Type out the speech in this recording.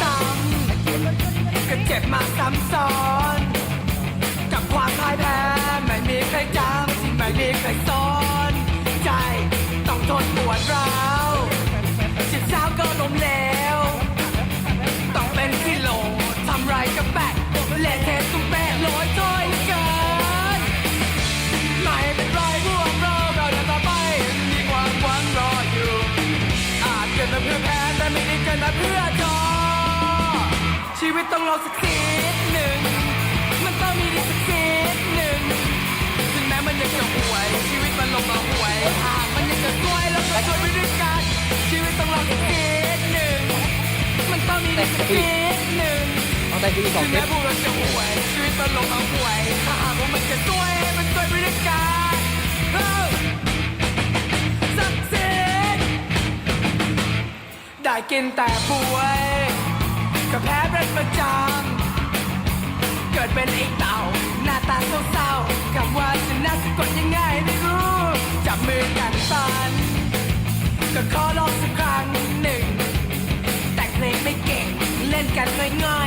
ซ้ำก็เจ็บมาซ้ำซ้อน กับความพ่ายแพ้ไม่มีใครจำที่ไม่มีใครสอนใจต้องทนปวดร้าวจิตเศร้าก็ล้มเหลวต้องเป็นที่โหลทำไรก็แปะเละเทะตุ้มแปะลอยถอยกันไม่เป็นไรพวกเราเราเดินต่อไปมีความหวังรออยู่ อาจเกิดมาเพื่อแพ้แต่ไม่ได้เกิดมาเพื่อเอ ชีวิตต้องลองสักนิดหนึ่ง มันต้องมีดีสักนิดหนึ่ง ถึงแม้มันยังจะห่วย ชีวิตมันลงมาห่วยหากมันยังจะสวยแล้วก็สวยไปด้วยกัน ชีวิตต้องลองสักนิดหนึ่ง มันต้องมีดีสักนิดหนึ่ง ต้องได้ที่สองถึงเซแม้พวกเราจะห่วย ชีวิตมันลงมาห่วยหากว่ามันจะสวยมันสวยไปด้วยกันเอ้าสักสิได้กินแต่ป่วย ก็แพ้เป็นประจำเกิดเป็นไอ้เต่า หน้าตาเศร้าๆคำว่าชนะสะกดยังไงไม่รู้ จับมือกันสันก็ขอลองสักครั้งหนึ่ง แต่งเพลงไม่เก่ง เล่นกันง่ายงอ